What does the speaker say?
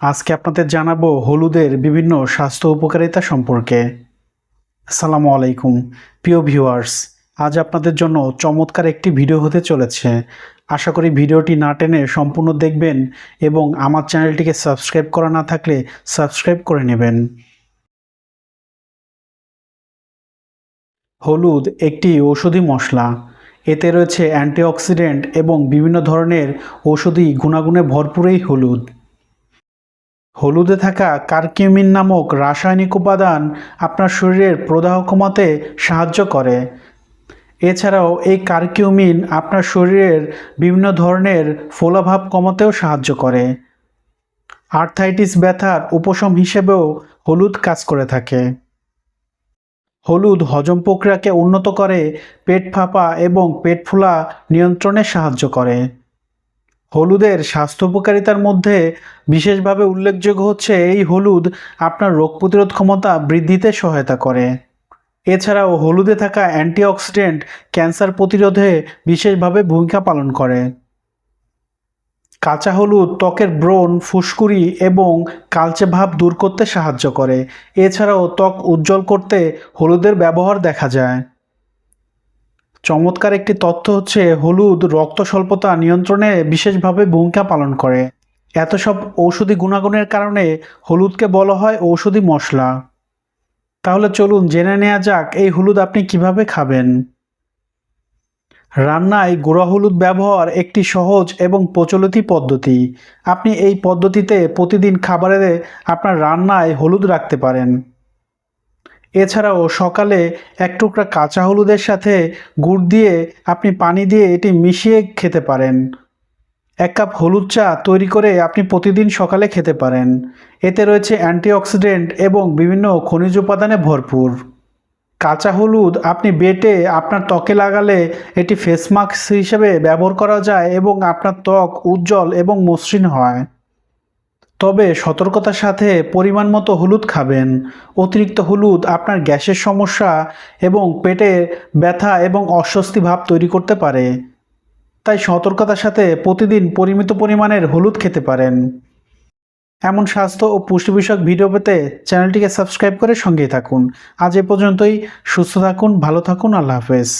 আজকে আপনাদের জানাব হলুদের বিভিন্ন স্বাস্থ্য উপকারিতা সম্পর্কে। আসসালামু আলাইকুম, প্রিয় ভিউয়ার্স, আজ আপনাদের জন্য চমৎকার একটি ভিডিও হতে চলেছে। আশা করি ভিডিওটি না টেনে সম্পূর্ণ দেখবেন এবং আমার চ্যানেলটিকে সাবস্ক্রাইব করা না থাকলে সাবস্ক্রাইব করে নেবেন। হলুদ একটি ঔষধি মশলা। এতে রয়েছে অ্যান্টিঅক্সিডেন্ট এবং বিভিন্ন ধরনের ওষুধি গুণাগুণে ভরপুর এই হলুদ। হলুদে থাকা কার্কিউমিন নামক রাসায়নিক উপাদান আপনার শরীরের প্রদাহ কমাতে সাহায্য করে। এছাড়াও এই কার্কিউমিন আপনার শরীরের বিভিন্ন ধরনের ফোলাভাব কমাতেও সাহায্য করে। আর্থাইটিস ব্যথার উপশম হিসেবেও হলুদ কাজ করে থাকে। হলুদ হজম প্রক্রিয়াকে উন্নত করে, পেট ফাঁপা এবং পেট ফোলা নিয়ন্ত্রণে সাহায্য করে। হলুদের স্বাস্থ্য উপকারিতার মধ্যে বিশেষভাবে উল্লেখযোগ্য হচ্ছে এই হলুদ আপনার রোগ প্রতিরোধ ক্ষমতা বৃদ্ধিতে সহায়তা করে। এছাড়াও হলুদে থাকা অ্যান্টিঅক্সিডেন্ট ক্যান্সার প্রতিরোধে বিশেষভাবে ভূমিকা পালন করে। কাঁচা হলুদ, ত্বকের ব্রণ, ফুসকুড়ি এবং কালচে ভাব দূর করতে সাহায্য করে। এছাড়াও ত্বক উজ্জ্বল করতে হলুদের ব্যবহার দেখা যায়। চমৎকার একটি তথ্য হচ্ছে, হলুদ রক্ত স্বল্পতা নিয়ন্ত্রণে বিশেষভাবে ভূমিকা পালন করে। এত সব ঔষধি গুণাগুণের কারণে হলুদকে বলা হয় ঔষধি মশলা। তাহলে চলুন জেনে নেওয়া যাক, এই হলুদ আপনি কীভাবে খাবেন? রান্নায় গুঁড়া হলুদ ব্যবহার একটি সহজ এবং প্রচলিত পদ্ধতি। আপনি এই পদ্ধতিতে প্রতিদিন খাবারে আপনার রান্নায় হলুদ রাখতে পারেন। এছাড়াও সকালে এক টুকরা কাঁচা হলুদের সাথে গুড় দিয়ে আপনি পানি দিয়ে এটি মিশিয়ে খেতে পারেন। এক কাপ হলুদ চা তৈরি করে আপনি প্রতিদিন সকালে খেতে পারেন। এতে রয়েছে অ্যান্টিঅক্সিডেন্ট এবং বিভিন্ন খনিজ উপাদানে ভরপুর। কাঁচা হলুদ আপনি বেটে আপনার ত্বকে লাগালে এটি ফেস মাস্ক হিসেবে ব্যবহার করা যায় এবং আপনার ত্বক উজ্জ্বল এবং মসৃণ হয়। তবে সতর্কতার সাথে পরিমাণ মতো হলুদ খাবেন। অতিরিক্ত হলুদ আপনার গ্যাসের সমস্যা এবং পেটে ব্যথা এবং অস্বস্তি ভাব তৈরি করতে পারে। তাই সতর্কতার সাথে প্রতিদিন পরিমিত পরিমাণের হলুদ খেতে পারেন। এমন স্বাস্থ্য ও পুষ্টি বিষয়ক ভিডিও পেতে চ্যানেলটিকে সাবস্ক্রাইব করে সঙ্গেই থাকুন। আজ এ পর্যন্তই, সুস্থ থাকুন, ভালো থাকুন, আল্লাহ হাফেজ।